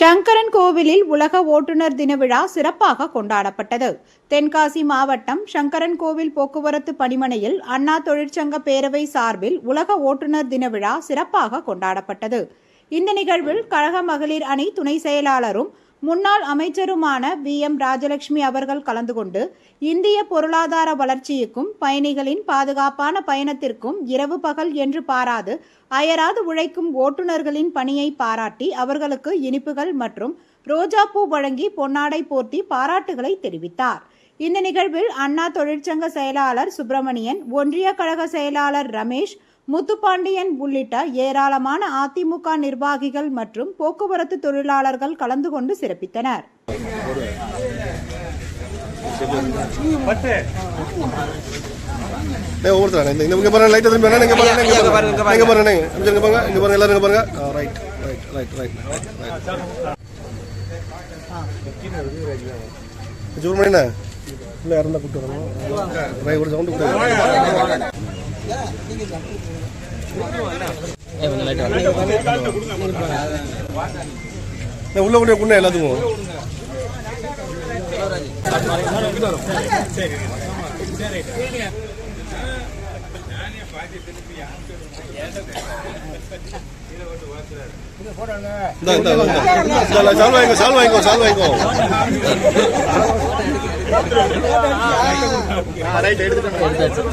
சங்கரன் கோவிலில் உலக ஓட்டுநர் தின விழா சிறப்பாக கொண்டாடப்பட்டது. தென்காசி மாவட்டம் சங்கரன் கோவில் போக்குவரத்து பணிமனையில் அண்ணா தொழிற்சங்க பேரவை சார்பில் உலக ஓட்டுநர் தின விழா சிறப்பாக கொண்டாடப்பட்டது. இந்த நிகழ்வில் கழக மகளிர் அணி துணை செயலாளரும் முன்னாள் அமைச்சருமான வி. எம். ராஜலட்சுமி அவர்கள் கலந்து கொண்டு இந்திய பொருளாதார வளர்ச்சிக்கும் பயணிகளின் பாதுகாப்பான பயணத்திற்கும் இரவு பகல் என்று பாராது அயராது உழைக்கும் ஓட்டுநர்களின் பணியை பாராட்டி அவர்களுக்கு இனிப்புகள் மற்றும் ரோஜாப்பூ வழங்கி பொன்னாடை போர்த்தி பாராட்டுகளை தெரிவித்தார். இந்த நிகழ்வில் அண்ணா தொழிற்சங்க செயலாளர் சுப்பிரமணியன் ஒன்றிய கழக செயலாளர் ரமேஷ் முத்துப்பாண்டியன் உள்ளிட்ட ஏராளமான அதிமுக நிர்வாகிகள் மற்றும் போக்குவரத்து தொழிலாளர்கள் கலந்து கொண்டு சிறப்பித்தனர். டேய் ஒவ்வொருத்தரா இந்த இங்க பாருங்க லைட் திரும்பி இங்க பாருங்க இங்க பாருங்க. இங்க பாருங்க. இங்க பாருங்க இங்க பாருங்க எல்லாரும் இங்க பாருங்க. ரைட் ரைட் ரைட் ரைட் சுப்பிரமணியண்ணா இல்லை இறந்தா கூப்பிட்டு வரணும். ஒரு சவுண்டு கொடுத்தாங்க உள்ள கொண்டு குண்ண எல்லாத்துக்கும். இந்த இந்த இந்த. சால் வாங்கிக்கோ சால் வாங்கிக்கோ சால் வாங்கிக்கோ. ரைட் எடுத்துட்டேன்